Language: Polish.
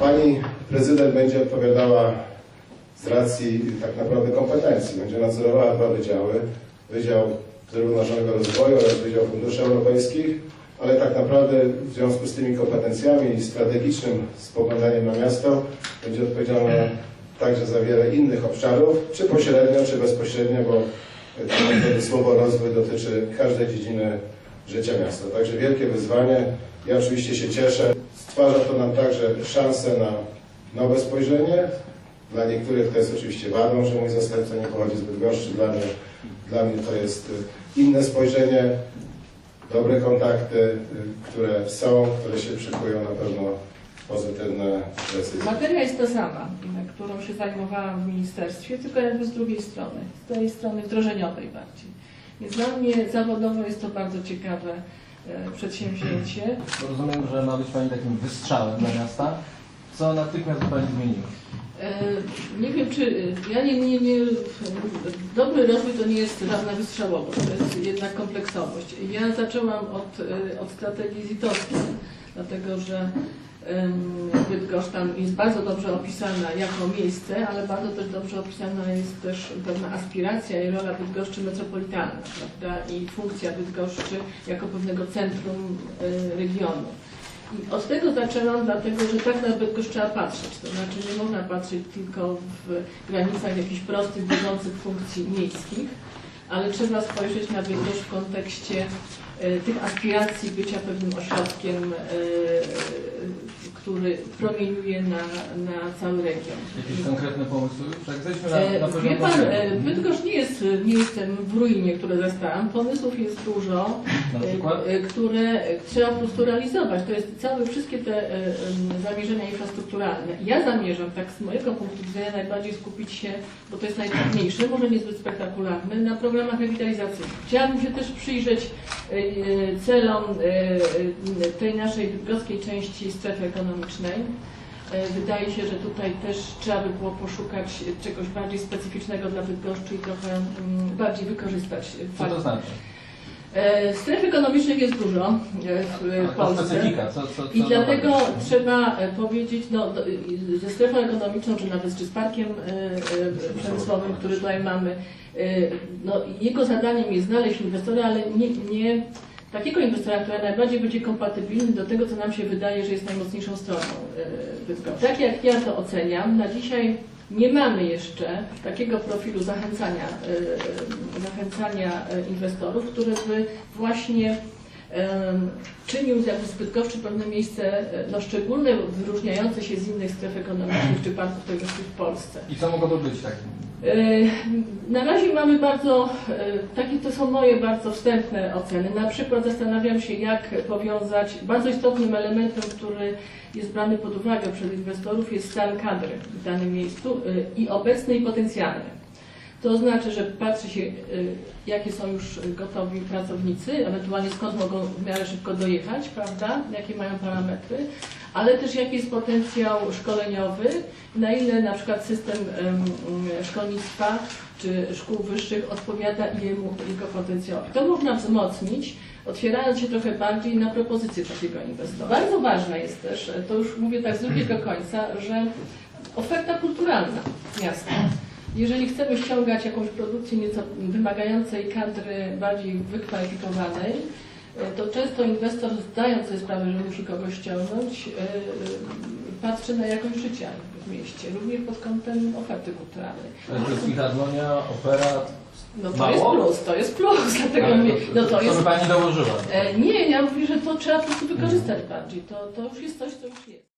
Pani prezydent będzie odpowiadała z racji tak naprawdę kompetencji. Będzie nadzorowała dwa wydziały. Wydział Zrównoważonego Rozwoju oraz Wydział Funduszy Europejskich, ale tak naprawdę w związku z tymi kompetencjami i strategicznym spoglądaniem na miasto będzie odpowiedzialna także za wiele innych obszarów, czy pośrednio, czy bezpośrednio, bo słowo rozwój dotyczy każdej dziedziny życia miasta. Także wielkie wyzwanie. Ja oczywiście się cieszę. Stwarza to nam także szansę na nowe spojrzenie. Dla niektórych to jest oczywiście wadą, że mój zastępca nie pochodzi z Bydgoszczy. Dla mnie, dla mnie to jest y, inne spojrzenie, dobre kontakty, y, które są, które się przykują na pewno pozytywne decyzje. Materia jest ta sama, którą się zajmowałam w ministerstwie, tylko jakby z drugiej strony, z tej strony wdrożeniowej bardziej. Więc dla mnie zawodowo jest to bardzo ciekawe e, przedsięwzięcie. Rozumiem, że ma być Pani takim wystrzałem dla miasta. Co natychmiast Pani zmieniło? E, Nie wiem, czy ja nie, nie, nie. Dobry rozwój to nie jest żadna wystrzałowość, to jest jednak kompleksowość. Ja zaczęłam od, e, od strategii zitowskiej, dlatego że Bydgoszcz tam jest bardzo dobrze opisana jako miejsce, ale bardzo też dobrze opisana jest też pewna aspiracja i rola Bydgoszczy metropolitalna, prawda? I funkcja Bydgoszczy jako pewnego centrum e, regionu. I od tego zaczęłam, dlatego że tak na Bydgoszcz trzeba patrzeć. To znaczy nie można patrzeć tylko w granicach jakichś prostych, bieżących funkcji miejskich, ale trzeba spojrzeć na Bydgoszcz w kontekście e, tych aspiracji bycia pewnym ośrodkiem, e, który promieniuje na, na cały region. Jakieś konkretne pomysły? Tak, zejdźmy na, E, na poziom Wie pan, konkretny. e, Bydgoszcz nie jest miejscem w ruinie, które zastałam. Pomysłów jest dużo, e, które trzeba po prostu realizować. To jest całe, wszystkie te zamierzenia infrastrukturalne. Ja zamierzam, tak z mojego punktu widzenia, najbardziej skupić się, bo to jest najtrudniejsze, może niezbyt spektakularne, na programach rewitalizacyjnych. Chciałabym się też przyjrzeć celom e, e, tej naszej bydgoskiej części strefy ekonomicznej. Wydaje się, że tutaj też trzeba by było poszukać czegoś bardziej specyficznego dla Bydgoszczy i trochę mm, bardziej wykorzystać Co to znaczy? E, Stref ekonomicznych jest dużo e, w Polsce. I dlatego trzeba e, powiedzieć, no, ze strefą ekonomiczną, czy nawet czy z parkiem przemysłowym, który tutaj mamy, no, jego zadaniem jest znaleźć inwestora, ale nie, nie takiego inwestora, który najbardziej będzie kompatybilny do tego, co nam się wydaje, że jest najmocniejszą stroną. Tak jak ja to oceniam, na dzisiaj nie mamy jeszcze takiego profilu zachęcania, e, zachęcania e, inwestorów, który by właśnie czynił jakby z Bydgoszczy pewne miejsce e, no, szczególne, wyróżniające się z innych stref ekonomicznych czy parków towarzyskich w Polsce. I co mogłoby być takim? E, Na razie mamy bardzo, e, takie to są moje bardzo wstępne oceny. Na przykład zastanawiam się, jak powiązać, bardzo istotnym elementem, który jest brany pod uwagę przez inwestorów jest stan kadry w danym miejscu i obecny i potencjalny. To znaczy, że patrzy się, e, jakie są już gotowi pracownicy, ewentualnie skąd mogą w miarę szybko dojechać, prawda, jakie mają parametry, ale też jaki jest potencjał szkoleniowy, na ile na przykład system em, em, szkolnictwa czy szkół wyższych odpowiada jemu, jego potencjałowi. To można wzmocnić, otwierając się trochę bardziej na propozycję takiego inwestora. Bardzo ważne jest też, to już mówię tak z drugiego końca, że oferta kulturalna miasta. Jeżeli chcemy ściągać jakąś produkcję nieco wymagającej kadry bardziej wykwalifikowanej, e, to często inwestor, zdając sobie sprawę, że musi kogoś ściągnąć, e, e, patrzy na jakość życia w mieście, również pod kątem oferty kulturalnej. To jest filharmonia, opera. No to Mało? jest plus, to jest plus, dlatego Ale mnie, no to to jest... Pani dołożyła. Nie, ja mówię, że to trzeba po prostu wykorzystać bardziej. To, to już jest coś, co już jest.